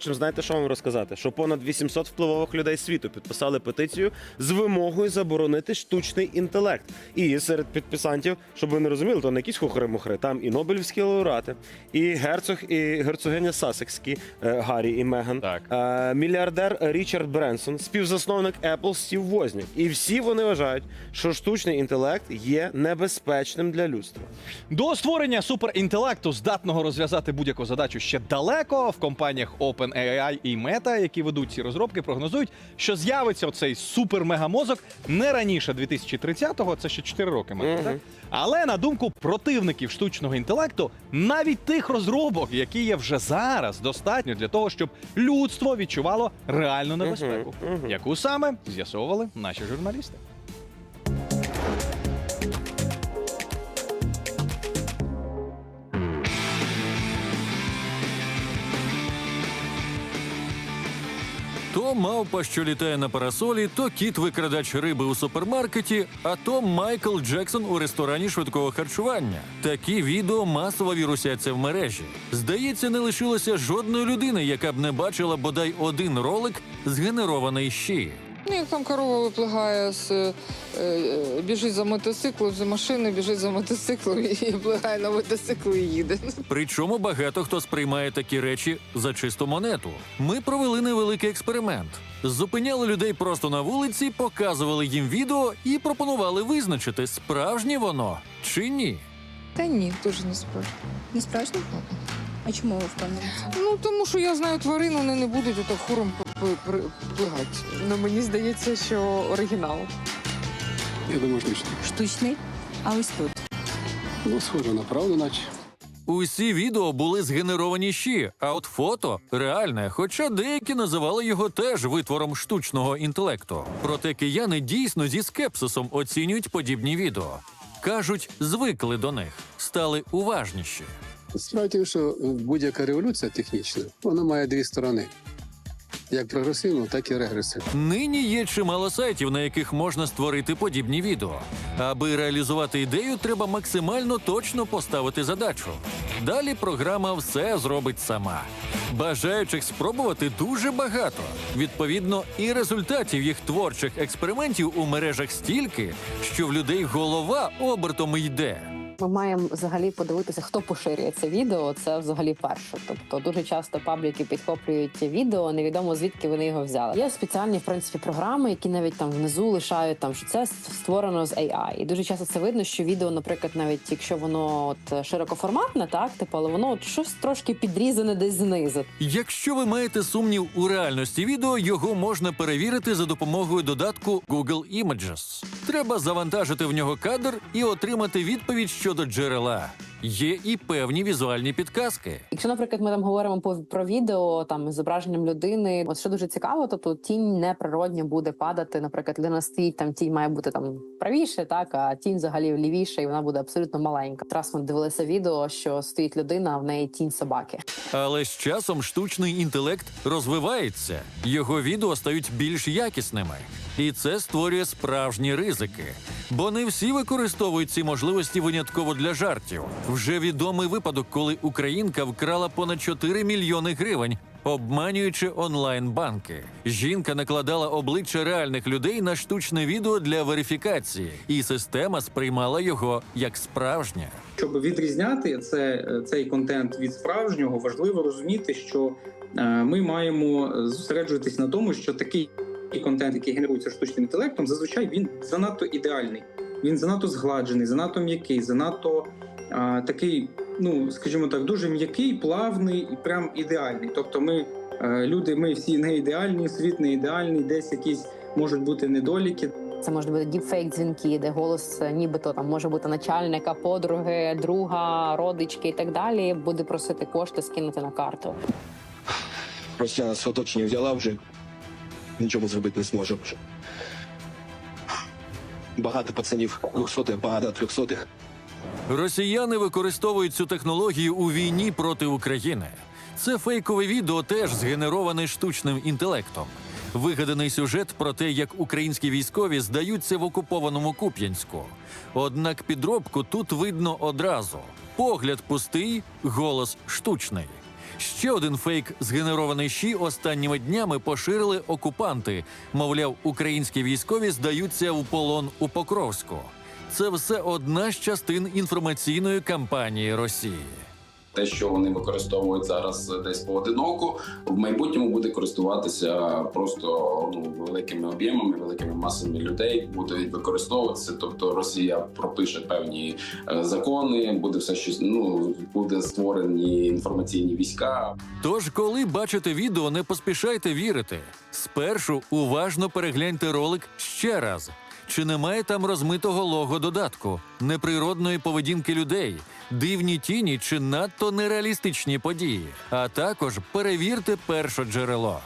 Чим знаєте, що вам розказати? Що понад 800 впливових людей світу підписали петицію з вимогою заборонити штучний інтелект. І серед підписантів, щоб ви не розуміли, то не якісь хухри-мухри, там і Нобелівські лауреати, і герцог, і герцогиня Сасекські е, Гаррі і Меган, Так. е, мільярдер Річард Бренсон, співзасновник Apple Стів Вознік. І всі вони вважають, що штучний інтелект є небезпечним для людства. До створення суперінтелекту, здатного розв'язати будь-яку задачу ще далеко. В компаніях OpenAI і Meta, які ведуть ці розробки, прогнозують, що з'явиться оцей супермегамозок не раніше 2030-го, це ще 4 роки має. Так? Але на думку противників штучного інтелекту, навіть тих розробок, які є вже зараз, достатньо для того, щоб людство відчувало реальну небезпеку, яку саме з'ясовували наші журналісти. То мавпа, що літає на парасолі, то кіт викрадач риби у супермаркеті, а то Майкл Джексон у ресторані швидкого харчування. Такі відео масово вірусяться в мережі. Здається, не лишилося жодної людини, яка б не бачила бодай один ролик, згенерований щі. Ну, як там корова виплигає з е, е, біжить за мотоциклом, з машини, біжить за мотоциклом і виплигає на мотоцикл і їде. Причому багато хто сприймає такі речі за чисту монету. Ми провели невеликий експеримент. Зупиняли людей просто на вулиці, показували їм відео і пропонували визначити, справжнє воно чи ні. Та ні, дуже не справді. Не справжньо? А чому ви впевнені? Ну тому що я знаю тварин, вони не будуть отак хуром плигати. Ну мені здається, що оригінал. Я думаю, штучний. Штучний. А ось тут. Ну, схоже на правду, наче. Усі відео були згенеровані щі, а от фото реальне, хоча деякі називали його теж витвором штучного інтелекту. Проте кияни дійсно зі скепсисом оцінюють подібні відео. Кажуть, звикли до них, стали уважніші. Справді, що будь-яка революція технічна, вона має дві сторони: як прогресивну, так і регресивну. Нині є чимало сайтів, на яких можна створити подібні відео. Аби реалізувати ідею, треба максимально точно поставити задачу. Далі програма все зробить сама. Бажаючих спробувати дуже багато. Відповідно, і результатів їх творчих експериментів у мережах стільки, що в людей голова обертом йде. Ми маємо взагалі подивитися, хто поширює це відео. Це взагалі перше. Тобто дуже часто пабліки підхоплюють відео, невідомо звідки вони його взяли. Є спеціальні в принципі програми, які навіть там внизу лишають там, що це створено з AI. І дуже часто це видно, що відео, наприклад, навіть якщо воно от широкоформатне, так типу, але воно от щось трошки підрізане десь знизу. Якщо ви маєте сумнів у реальності відео, його можна перевірити за допомогою додатку Google Images. Треба завантажити в нього кадр і отримати відповідь щодо джерела. Є і певні візуальні підказки. Якщо, наприклад, ми там говоримо про відео там з зображенням людини, от що дуже цікаво, то тут тінь неприродня буде падати. Наприклад, людина стоїть, там тінь має бути там правіше, так а тінь взагалі лівіше, і вона буде абсолютно маленька. Раз ми дивилися відео, що стоїть людина, а в неї тінь собаки. Але з часом штучний інтелект розвивається, його відео стають більш якісними, і це створює справжні ризики. Бо не всі використовують ці можливості винятково для жартів. Вже відомий випадок, коли українка вкрала понад 4 мільйони гривень. Обманюючи онлайн-банки, жінка накладала обличчя реальних людей на штучне відео для верифікації, і система сприймала його як справжнє. Щоб відрізняти це, цей контент від справжнього, важливо розуміти, що е, ми маємо зосереджуватись на тому, що такий контент, який генерується штучним інтелектом, зазвичай він занадто ідеальний, він занадто згладжений, занадто м'який, занадто е, такий, ну скажімо так, дуже м'який, плавний і прям ідеальний. Тобто, ми е, люди, ми всі не ідеальні, світ не ідеальний, десь якісь можуть бути недоліки. Це може бути діпфейк дзвінки, де голос нібито там може бути начальника, подруги, друга, родички і так далі. Буде просити кошти скинути на карту. Росія нас в оточення взяла вже. Нічого зробити не зможе. Багато пацанів двохсотих, багато трьохсотих. Росіяни використовують цю технологію у війні проти України. Це фейкове відео теж згенероване штучним інтелектом. Вигаданий сюжет про те, як українські військові здаються в окупованому Куп'янську. Однак підробку тут видно одразу: погляд пустий, голос штучний. Ще один фейк, згенерований ШІ останніми днями поширили окупанти. Мовляв, українські військові здаються в полон у Покровську. Це все одна з частин інформаційної кампанії Росії. Те, що вони використовують зараз десь поодиноко, в майбутньому буде користуватися просто ну великими об'ємами, великими масами людей будуть використовуватися. Тобто Росія пропише певні е, закони, буде все щось ну буде створені інформаційні війська. Тож, коли бачите відео, не поспішайте вірити. Спершу уважно перегляньте ролик ще раз. Чи немає там розмитого лого додатку, неприродної поведінки людей, дивні тіні чи надто нереалістичні події? А також перевірте перше джерело.